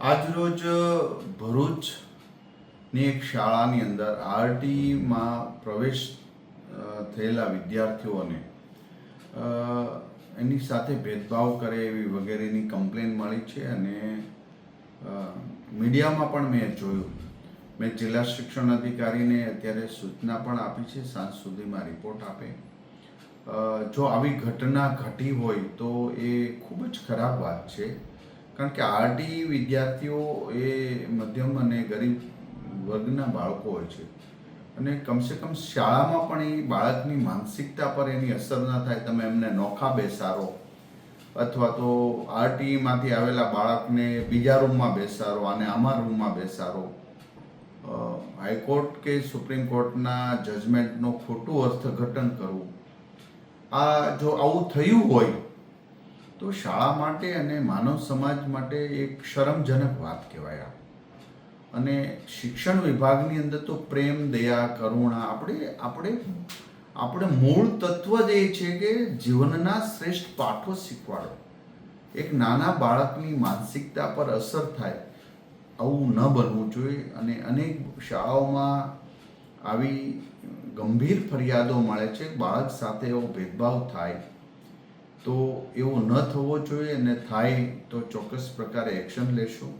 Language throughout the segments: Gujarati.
આજરોજ, ભરૂચની એક શાળાની અંદર આરટીમાં પ્રવેશ થયેલા વિદ્યાર્થીઓને એની સાથે ભેદભાવ કરે એવી વગેરેની કમ્પ્લેન મળી છે અને મીડિયામાં પણ મેં જોયું. મેં જિલ્લા શિક્ષણ અધિકારીને અત્યારે સૂચના પણ આપી છે, સાંજ સુધીમાં રિપોર્ટ આપે. જો આવી ઘટના ઘટી હોય તો એ ખૂબ જ ખરાબ વાત છે. કારણ કે આરટી વિદ્યાર્થીઓ એ મધ્યમ અને ગરીબ વર્ગના બાળકો હોય છે. અને કમસે કમ શાળામાં પણ એ બાળકની માનસિકતા પર એની અસર ના થાય. તમે એમને નોખા બેસારો અથવા તો આરટીમાંથી આવેલા બાળકને બીજા રૂમમાં બેસારો અને આમાં રૂમમાં બેસારો હાઈકોર્ટ કે સુપ્રીમ કોર્ટના જજમેન્ટનું ખોટું અર્થઘટન કરવું. આ જો આવું થયું હોય તો શાળા માટે અને માનવ સમાજ માટે એક શરમજનક વાત કહેવાય અને શિક્ષણ વિભાગની અંદર તો પ્રેમ, દયા, કરુણા આપણે આપણે આપણે મૂળ તત્વ જ એ છે કે જીવનના શ્રેષ્ઠ પાઠો શીખવાડો. એક નાના બાળકની માનસિકતા પર અસર થાય આવું ન બનવું જોઈએ અને અનેક શાળાઓમાં આવી ગંભીર ફરિયાદો મળે છે. બાળક સાથે એવો ભેદભાવ થાય તો એવો ન થવો જોઈએ અને થાય તો ચોક્કસ પ્રકારે એક્શન લેશું.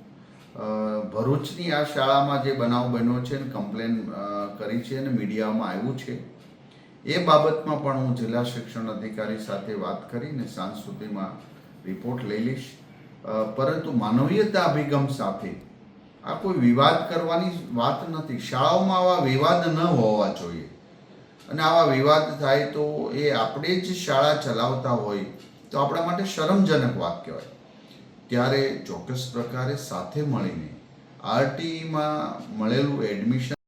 ભરૂચની આ શાળામાં જે બનાવ બન્યો છે ને કમ્પ્લેન કરી છે અને મીડિયામાં આવ્યું છે, એ બાબતમાં પણ હું જિલ્લા શિક્ષણ અધિકારી સાથે વાત કરીને સાંજ સુધીમાં રિપોર્ટ લઈ લઈશ. પરંતુ માનવીયતા અભિગમ સાથે આ કોઈ વિવાદ કરવાની વાત નથી. શાળાઓમાં આવા વિવાદ ન હોવા જોઈએ. અને આવા વિવાદ થાય તો એ આપણે જ શાળા ચલાવતા હોય તો આપણા માટે શરમજનક વાત કહેવાય ત્યારે ચોક્કસ પ્રકારે સાથે મળીને આરટીમાં મળેલું એડમિશન